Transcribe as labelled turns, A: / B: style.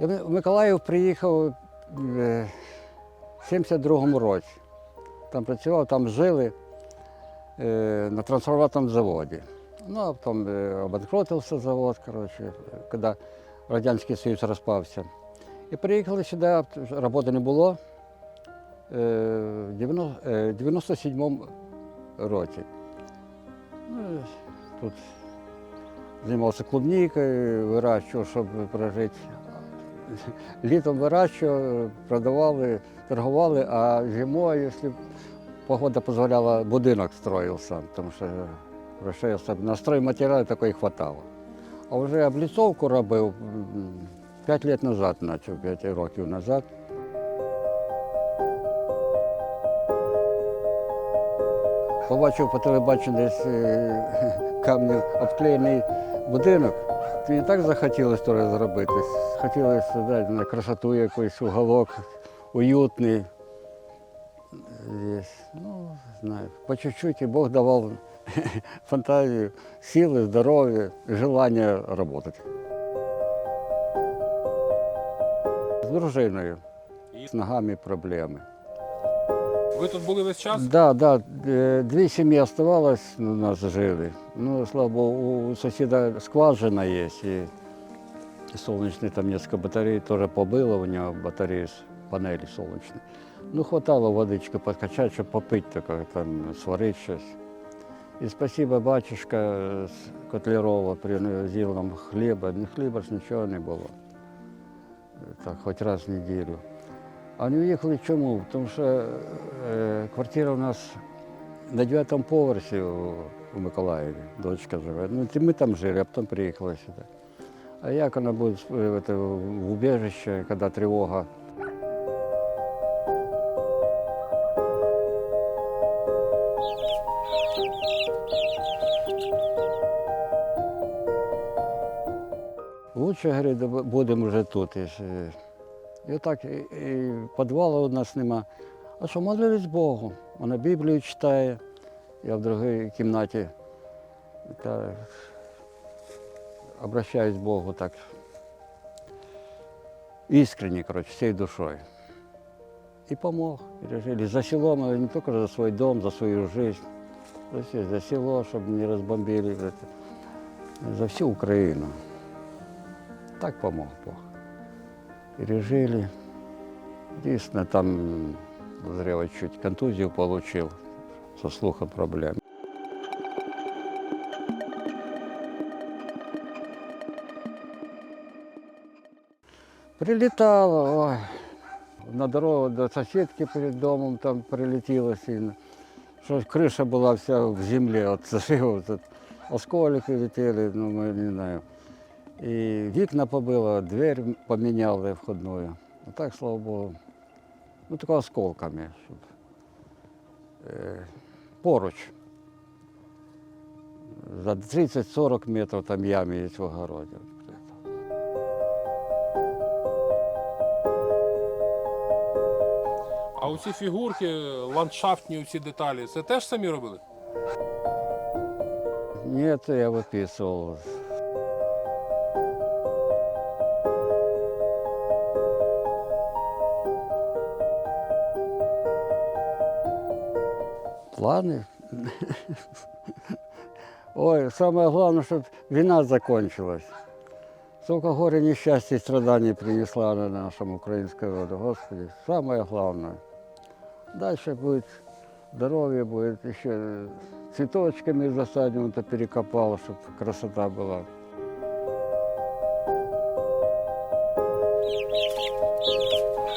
A: Я в Миколаїв приїхав е, в 72-му році. Там працював, там жили е, на трансформаторному заводі. Ну, а потім е, обанкротився завод, коротше, коли Радянський Союз розпався. І приїхали сюди, роботи не було. в 90 е, 97-му році. Ну, тут займався клубнікою, вирощував, щоб прожити. Літом вирощував, продавали, торгували, а зимою, якщо погода дозволяла, будинок строїв сам, тому що грошей особливо. На стройматеріали такої хватало. А вже обліцовку робив 5 років назад, почав 5 років назад. Побачив по телебаченню десь е, обклеєний будинок. Мені так захотілося теж зробити. Хотілося дати на красоту якийсь уголок, уютний. Здесь. Ну, знаю, по чуть-чуть, і Бог давав фантазію, сили, здоров'я, желання працювати. З дружиною, з ногами проблеми.
B: Ви тут були весь час?
A: Да, да, е, дві сім'ї оставалось, у нас жили. Ну, слава Богу, у сусіда скважина є, і сонячні там несколько батарей теж побило у нього батареї з панелі сонячні. Ну, хватало водички подкачати, щоб попити, таке, там, сварити щось. І спасибо, батюшка з Котлярова привозив нам хліба. Не хліба ж нічого не було. Так, хоч раз в неділю. А вони уїхали чому? Тому що е, квартира у нас на 9 поверсі у, Миколаєві, дочка живе. Ну, ми там жили, а потім приїхали сюди. А як вона буде в убіжище, коли тривога? Лучше, говорить, будемо вже тут. І отак, і, і підвалу у нас нема. А що, молились Богу. Вона Біблію читає, я в другій кімнаті та, обращаюсь Богу так искренне, короче, всей душой. И помог, пережили. За селом, а не только за свой дом, за свою жизнь, за, все, за село, чтобы не разбомбили, это, за всю Украину. Так помог Бог пережили. Дійсно, там зрело чуть контузию получил со слухом проблем. Прилетало, ой. на дорогу до соседки перед домом там прилетело сильно. что крыша была вся в земле, вот зашив, от, осколики летели, ну, мы не знаю. І вікна побило, двері поміняли входною. А так, слава Богу, ну тако осколками, щоб е, поруч. За 30-40 метрів там ями є в огороді.
B: А оці фігурки, ландшафтні ці деталі, це теж самі робили?
A: Ні, це я виписував. плани. Ой, самое главное, чтобы війна закончилась. Сколько горя, несчастья и страданий принесла она нашему украинскому роду. Господи, самое главное. Дальше будет здоровье, будет еще цветочками засадим, то перекопало, чтобы красота была. Thank you.